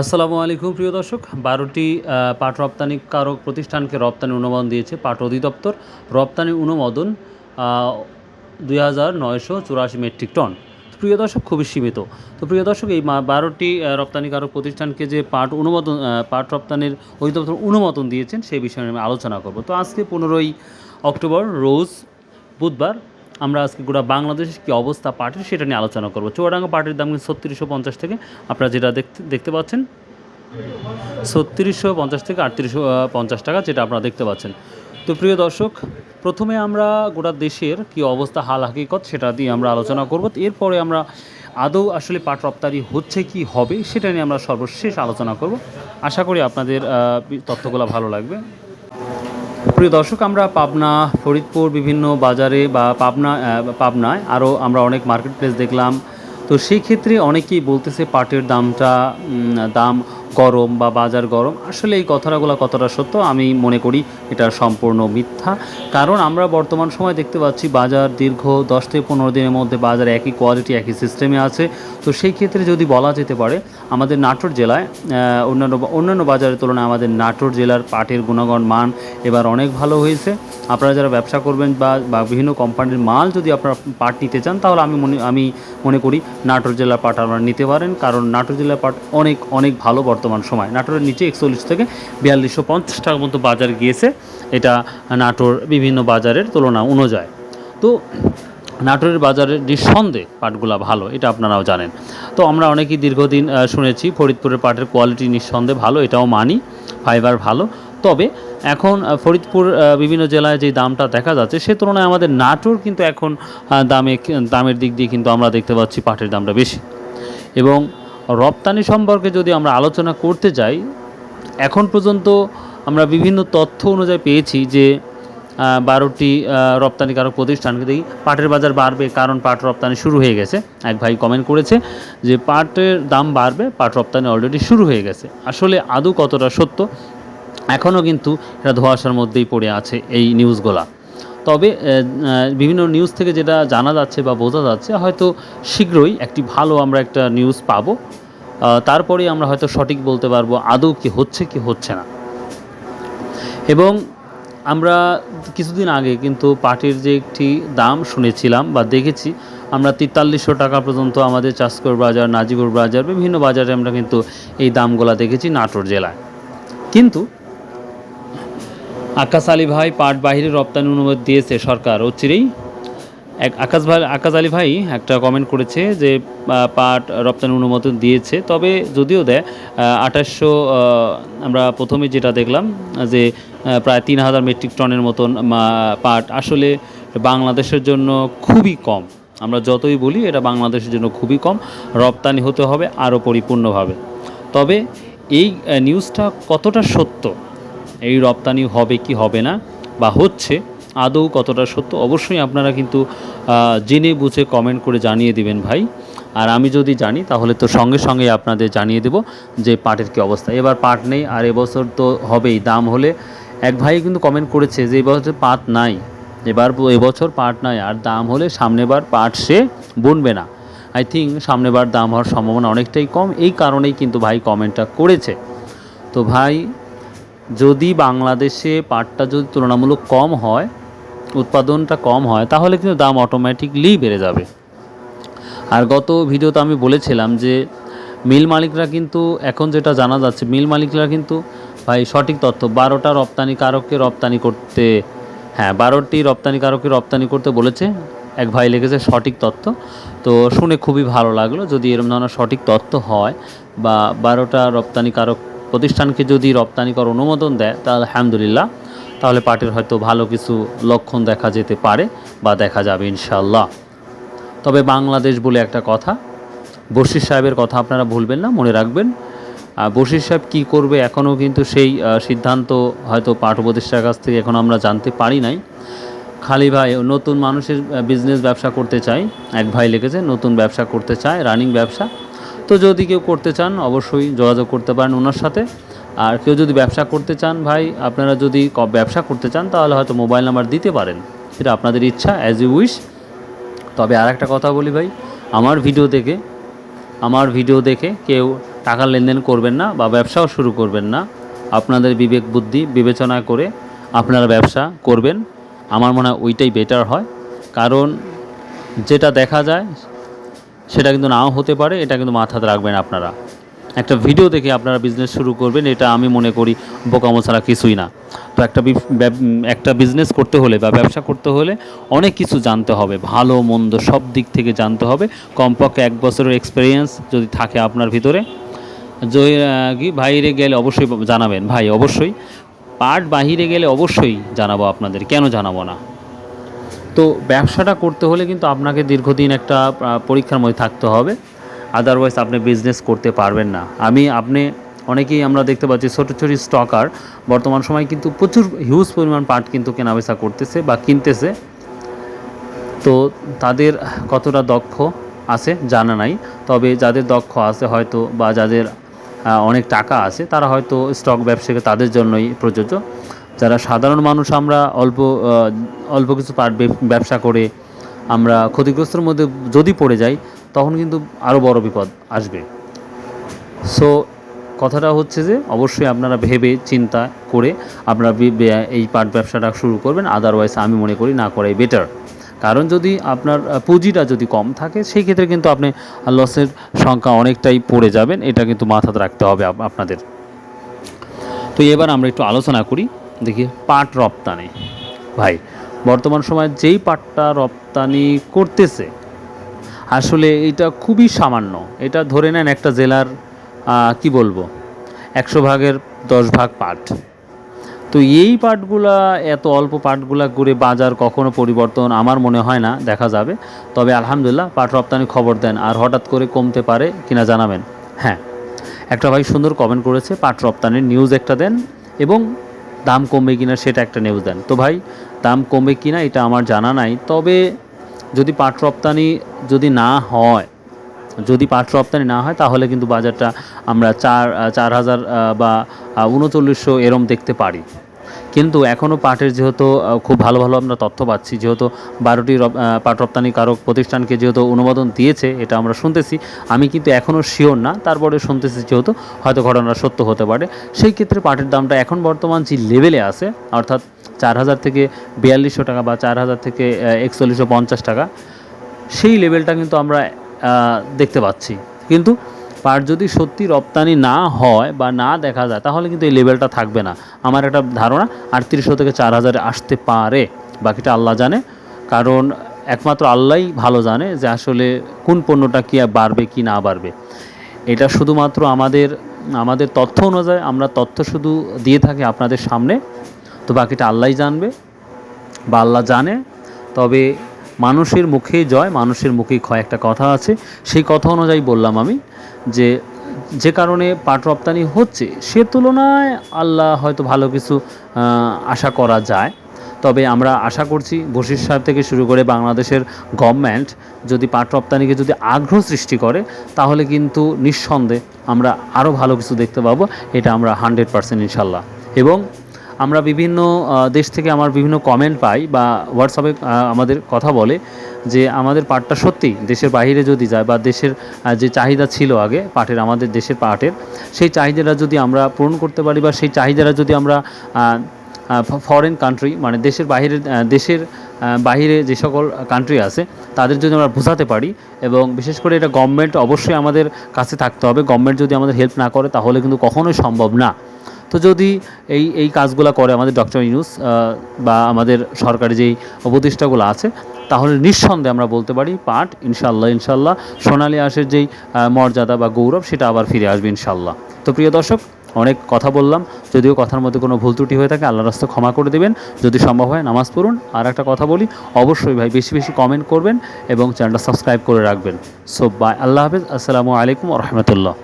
আসসালামু আলাইকুম, প্রিয় দর্শক। বারোটি পাট রপ্তানিকারক প্রতিষ্ঠানকে রপ্তানি অনুমোদন দিয়েছে পাট অধিদপ্তর। রপ্তানি অনুমোদন দুই হাজার নয়শো চুরাশি মেট্রিক টন। প্রিয় দর্শক, খুবই সীমিত। তো প্রিয় দর্শক, এই বারোটি রপ্তানিকারক প্রতিষ্ঠানকে যে পাট অনুমোদন পাট রপ্তানির অধিদপ্তর অনুমোদন দিয়েছেন, সেই বিষয়ে আমি আলোচনা করব। তো আজকে পনেরোই অক্টোবর, রোজ বুধবার আমরা আজকে গোটা বাংলাদেশের কী অবস্থা পাটের সেটা নিয়ে আলোচনা করব। চুয়াডাঙ্গা পাটের দাম কিন্তু ছত্রিশশো পঞ্চাশ থেকে, আপনারা যেটা দেখতে দেখতে পাচ্ছেন, ছত্রিশশো পঞ্চাশ থেকে আটত্রিশশো পঞ্চাশ টাকা যেটা আপনারা দেখতে পাচ্ছেন। তো প্রিয় দর্শক, প্রথমে আমরা গোটা দেশের কি অবস্থা হাল হাকিকত সেটা দিয়ে আমরা আলোচনা করব। এরপরে আমরা আদৌ আসলে পাট রপ্তানি হচ্ছে কি হবে সেটা নিয়ে আমরা সর্বশেষ আলোচনা করব। আশা করি আপনাদের তথ্যগুলো ভালো লাগবে। প্রিয় দর্শক, আমরা পাবনা, ফরিদপুর, বিভিন্ন বাজারে বা পাবনা পাবনায় আরও আমরা অনেক মার্কেট প্লেস দেখলাম। তো সেই ক্ষেত্রে অনেকেই বলতেছে পাটের দামটা দাম গরম বা বাজার গরম, আসলে এই কথাগুলো কতটা সত্য আমি মনে করি এটা সম্পূর্ণ মিথ্যা। কারণ আমরা বর্তমান সময় দেখতে পাচ্ছি বাজার দীর্ঘ দশ থেকে পনেরো দিনের মধ্যে বাজার একই কোয়ালিটি একই সিস্টেমে আছে। তো সেই ক্ষেত্রে যদি বলা যেতে পারে, আমাদের নাটোর জেলায় অন্যান্য অন্যান্য বাজারের তুলনায় আমাদের নাটোর জেলার পাটের গুণগণ, মান এবার অনেক ভালো হয়েছে। আপনারা যারা ব্যবসা করবেন বা বিভিন্ন কোম্পানির মাল যদি আপনারা পাট নিতে চান, তাহলে আমি মনে আমি মনে করি নাটোর জেলার পাট আপনারা নিতে পারেন। কারণ নাটোর জেলার পাট অনেক অনেক ভালো বর্তমান সময়। নাটোরের নিচে একচল্লিশ থেকে বিয়াল্লিশশো পঞ্চাশ টাকার মতো বাজার গিয়েছে। এটা নাটোর বিভিন্ন বাজারের তুলনা অনুযায়ী। তো নাটোরের বাজারের নিঃসন্দেহে পাটগুলা ভালো, এটা আপনারাও জানেন। তো আমরা অনেকেই দীর্ঘদিন শুনেছি ফরিদপুরের পাটের কোয়ালিটি নিঃসন্দেহে ভালো, এটাও মানি ফাইবার ভালো। তবে এখন ফরিদপুর বিভিন্ন জেলায় যে দামটা দেখা যাচ্ছে, সে তুলনায় আমাদের নাটোর কিন্তু এখন দামে, দামের দিক দিয়ে কিন্তু আমরা দেখতে পাচ্ছি পাটের দামটা বেশি। এবং রপ্তানি সম্পর্কে যদি আমরা আলোচনা করতে যাই, এখন পর্যন্ত আমরা বিভিন্ন তথ্য অনুযায়ী পেয়েছি যে বারোটি রপ্তানিকারক প্রতিষ্ঠানকে দেখি, পাটের বাজার বাড়বে কারণ পাট রপ্তানি শুরু হয়ে গেছে। এক ভাই কমেন্ট করেছে যে, পাটের দাম বাড়বে, পাট রপ্তানি অলরেডি শুরু হয়ে গেছে। আসলে আদৌ কতটা সত্য? এখনও কিন্তু এটা ধোঁয়াশার মধ্যেই পড়ে আছে এই নিউজগুলা। তবে বিভিন্ন নিউজ থেকে যেটা জানা যাচ্ছে বা বোঝা যাচ্ছে, হয়তো শীঘ্রই একটি ভালো আমরা একটা নিউজ পাবো। আহ, তারপরে আমরা হয়তো সঠিক বলতে পারব আদৌ কি হচ্ছে কি হচ্ছে না। এবং আমরা কিছুদিন আগে কিন্তু পাটের যে একটি দাম শুনেছিলাম বা দেখেছি আমরা তেতাল্লিশশো টাকা পর্যন্ত আমাদের চাষকর বাজার নাজিপুর বাজার বিভিন্ন বাজারে আমরা কিন্তু এই দামগুলো দেখেছি নাটোর জেলায়। কিন্তু আকাশ আলী ভাই পাট বাহিরে রপ্তানি অনুমতি দিয়েছে সরকার অচিরেই এক আকাশ ভাই, আকাশ আলী ভাই একটা কমেন্ট করেছে যে পাট রপ্তানি অনুমোদন দিয়েছে। তবে যদিও দেয় আঠাশশো আমরা প্রথমে যেটা দেখলাম, যে প্রায় তিন হাজার মেট্রিক টনের মতন পাট আসলে বাংলাদেশের জন্য খুবই কম। আমরা যতই বলি, এটা বাংলাদেশের জন্য খুবই কম। রপ্তানি হতে হবে আরও পরিপূর্ণভাবে। তবে এই নিউজটা কতটা সত্য? এই রপ্তানি হবে কি হবে না? বা হচ্ছে আদৌ কতটা সত্য? অবশ্যই আপনারা কিন্তু জেনে বুঝে কমেন্ট করে জানিয়ে দিবেন ভাই। আর আমি যদি জানি, তাহলে তো সঙ্গে সঙ্গে আপনাদের জানিয়ে দেব যে পাটের কী অবস্থা। এবার পাট নেই, আর এবছর তো হবেই, দাম হলে। এক ভাই কিন্তু কমেন্ট করেছে যে এবছর পাট নাই। এবার এবছর পাট নাই, আর দাম হলে সামনেবার পাট সে বুনবে না। আই থিঙ্ক সামনেবার দাম হওয়ার সম্ভাবনা অনেকটাই কম, এই কারণেই কিন্তু ভাই কমেন্টটা করেছে। তো ভাই, যদি বাংলাদেশে পাটটা যদি তুলনামূলক কম হয় উৎপাদনটা কম হয়, তাহলে কিন্তু দাম অটোমেটিকলি বেড়ে যাবে। আর গত ভিডিওতে আমি বলেছিলাম যে, মিল মালিকরা কিন্তু এখন যেটা জানা যাচ্ছে, মিল মালিকরা কিন্তু, ভাই, সঠিক তথ্য, বারোটা রপ্তানিকারককে রপ্তানি করতে হ্যাঁ বারোটি রপ্তানিকারককে রপ্তানি করতে বলেছে, এক ভাই লিখেছে সঠিক তথ্য। তো শুনে খুবই ভালো লাগল, যদি এরকম ধরনের সঠিক তথ্য হয় বা বারোটা রপ্তানিকারক প্রতিষ্ঠানকে যদি রপ্তানি করার অনুমোদন দেয়, তাহলে আলহামদুলিল্লাহ। তাহলে পাটের হয়তো ভালো কিছু লক্ষণ দেখা যেতে পারে বা দেখা যাবে ইনশাল্লাহ তবে বাংলাদেশ বলে একটা কথা, বশির সাহেবের কথা আপনারা ভুলবেন না, মনে রাখবেন। আর বশির সাহেব কী করবে এখনও কিন্তু সেই সিদ্ধান্ত হয়তো পাঠ উপদেষ্টার কাছ থেকে এখন আমরা জানতে পারি নাই। খালি ভাই, নতুন মানুষের বিজনেস ব্যবসা করতে চাই, এক ভাই লিখেছে, নতুন ব্যবসা করতে চায় রানিং ব্যবসা। তো যদি কেউ করতে চান, অবশ্যই যোগাযোগ করতে পারেন ওনার সাথে। আর কেউ যদি ব্যবসা করতে চান ভাই, আপনারা যদি ব্যবসা করতে চান, তাহলে হয়তো মোবাইল নাম্বার দিতে পারেন। সেটা আপনাদের ইচ্ছা অ্যাজ ইউ উইশ তবে আর একটা কথা বলি ভাই, আমার ভিডিও দেখে, আমার ভিডিও দেখে কেউ টাকার লেনদেন করবেন না বা ব্যবসাও শুরু করবেন না। আপনাদের বিবেক, বুদ্ধি বিবেচনা করে আপনারা ব্যবসা করবেন। আমার মনে হয় ওইটাই বেটার হয়। কারণ যেটা দেখা যায়, সেটা কিন্তু নাও হতে পারে, এটা কিন্তু মাথাতে রাখবেন আপনারা। একটা ভিডিও দেখে আপনারা বিজনেস শুরু করবেন, এটা আমি মনে করি বোকামো ছাড়া কিছুই না। তো একটা একটা বিজনেস করতে হলে বা ব্যবসা করতে হলে অনেক কিছু জানতে হবে, ভালো, মন্দ সব দিক থেকে জানতে হবে। কমপক্ষে এক বছরের এক্সপিরিয়েন্স যদি থাকে আপনার ভিতরে কি বাইরে গেলে অবশ্যই জানাবেন। ভাই, অবশ্যই। পার্ট বাহিরে গেলে অবশ্যই জানাব আপনাদের। কেন জানাব না? তো ব্যবসাটা করতে হলে কিন্তু আপনাকে দীর্ঘদিন একটা পরীক্ষার মধ্যে থাকতে হবে। আদারওয়াইজ আপনি বিজনেস করতে পারবেন না। আমি, আপনি, অনেকেই আমরা দেখতে পাচ্ছি ছোটো ছোটো স্টকার বর্তমান সময় কিন্তু প্রচুর হিউজ পরিমাণ পার্ট কিন্তু কেনাবেচা করতেছে বা কিনতেছে। তো তাদের কতটা দক্ষ আছে জানা নাই। তবে যাদের দক্ষ আছে হয়তো বা যাদের অনেক টাকা আছে, তারা হয়তো স্টক ব্যবসাকে তাদের জন্যই প্রযোজ্য। যারা সাধারণ মানুষ, আমরা অল্প অল্প কিছু পাট ব্যবসা করে আমরা ক্ষতিগ্রস্তর মধ্যে যদি পড়ে যাই তখন কিন্তু আরও বড় বিপদ আসবে। সো কথাটা হচ্ছে যে, অবশ্যই আপনারা ভেবে চিন্তা করে আপনারা এই পাট ব্যবসাটা শুরু করবেন আদারওয়াইজ আমি মনে করি না করাই বেটার কারণ যদি আপনার পুঁজিটা যদি কম থাকে, সেই ক্ষেত্রে কিন্তু আপনি লসের সংখ্যা অনেকটাই পড়ে যাবেন, এটা কিন্তু মাথাতে রাখতে হবে আপনাদের। তো এবার আমরা একটু আলোচনা করি, দেখি পাট রপ্তানি। ভাই, বর্তমান সময়ে যেই পাটটা রপ্তানি করতেছে আসলে এটা খুবই সামান্য। এটা ধরে নেন একটা জেলার কি বলব, একশো ভাগের দশ ভাগ পাট। তো এই পাটগুলা, এত অল্প পাটগুলা করে বাজার কখনো পরিবর্তন আমার মনে হয় না, দেখা যাবে। তবে আলহামদুলিল্লাহ, পাট রপ্তানি খবর দেন, আর হঠাৎ করে কমতে পারে কিনা জানাবেন। হ্যাঁ একটা ভাই সুন্দর কমেন্ট করেছে, পাট রপ্তানির নিউজ একটা দেন, এবং দাম কমবে কিনা সেটা একটা নিউজ দেন। তো ভাই, দাম কমবে কিনা এটা আমার জানা নাই, তবে যদি পাট রপ্তানি যদি না হয়, যদি পাট রপ্তানি না হয়, তাহলে কিন্তু বাজারটা আমরা চার চার হাজার বা উনচল্লিশশো এরম দেখতে পারি। কিন্তু এখনও পাটের যেহেতু খুব ভালো ভালো আমরা তথ্য পাচ্ছি, যেহেতু বারোটি পাট রপ্তানিকারক প্রতিষ্ঠানকে যেহেতু অনুমোদন দিয়েছে, এটা আমরা শুনতেছি। আমি কিন্তু এখনও শিওর না তারপরে শুনতেছি যেহেতু হয়তো ঘটনাটা সত্য হতে পারে। সেই ক্ষেত্রে পাটের দামটা এখন বর্তমান যে লেভেলে আছে, অর্থাৎ চার হাজার থেকে বিয়াল্লিশশো টাকা বা চার হাজার থেকে একচল্লিশশো পঞ্চাশ টাকা, সেই লেভেলটা কিন্তু আমরা দেখতে পাচ্ছি। কিন্তু পাট যদি সত্যি রপ্তানি না হয় বা না দেখা যায়, তাহলে কিন্তু এই লেভেলটা থাকবে না। আমার একটা ধারণা আটত্রিশশো থেকে চার হাজারে আসতে পারে, বাকিটা আল্লাহ জানে। কারণ একমাত্র আল্লাহই ভালো জানে যে আসলে কোন পণ্যটা কী বাড়বে কি না বাড়বে। এটা শুধুমাত্র আমাদের আমাদের তথ্য অনুযায়ী আমরা তথ্য শুধু দিয়ে থাকি আপনাদের সামনে, তো বাকিটা আল্লাহই জানবে বা আল্লাহ জানে। তবে মানুষের মুখেই জয়, মানুষের মুখেই ক্ষয় একটা কথা আছে। সেই কথা অনুযায়ী বললাম আমি যে যে কারণে পাট রপ্তানি হচ্ছে, সে তুলনায় আল্লাহ হয়তো ভালো কিছু আশা করা যায়। তবে আমরা আশা করছি বশির সাহেব থেকে শুরু করে বাংলাদেশের গভর্নমেন্ট যদি পাট রপ্তানিকে যদি আগ্রহ সৃষ্টি করে, তাহলে কিন্তু নিঃসন্দেহে আমরা আরও ভালো কিছু দেখতে পাবো। এটা আমরা হান্ড্রেড পার্সেন্ট ইনশাল্লাহ। এবং আমরা বিভিন্ন দেশ থেকে আমার বিভিন্ন কমেন্ট পাই বা হোয়াটসঅ্যাপে আমাদের কথা বলে যে আমাদের পাটটা সত্যি দেশের বাইরে যদি যায় বা দেশের যে চাহিদা ছিল আগে পাটের আমাদের দেশের পাটের সেই চাহিদাটা যদি আমরা পূরণ করতে পারি বা সেই চাহিদাটা যদি আমরা ফরেন কান্ট্রি মানে দেশের আহ, দেশের বাইরে যে সকল কান্ট্রি আছে তাদের যদি আমরা বোঝাতে পারি এবং বিশেষ করে এটা গভর্নমেন্ট অবশ্যই আমাদের কাছে থাকতে হবে গভর্নমেন্ট যদি আমাদের হেল্প না করে তাহলে কিন্তু কখনোই সম্ভব না। তো যদি এই এই কাজগুলো করে আমাদের ডক্টর ইউনুস বা আমাদের সরকারি যেই প্রতিষ্ঠাগুলো আছে, তাহলে নিঃসন্দেহে আমরা বলতে পারি, পাঠ ইনশাল্লাহ ইনশাল্লাহ সোনালী আঁশের যেই মর্যাদা বা গৌরব, সেটা আবার ফিরে আসবে ইনশাল্লাহ তো প্রিয় দর্শক, অনেক কথা বললাম, যদিও কথার মধ্যে কোনো ভুল ত্রুটি হয়ে থাকে, আল্লাহ রাস্তা ক্ষমা করে দেবেন। যদি সম্ভব হয়, নামাজ পড়ুন। আর একটা কথা বলি, অবশ্যই ভাই, বেশি বেশি কমেন্ট করবেন এবং চ্যানেলটা সাবস্ক্রাইব করে রাখবেন। সো বাই আল্লাহ হাফেজ, আসসালামু আলাইকুম রহমতুল্লাহ।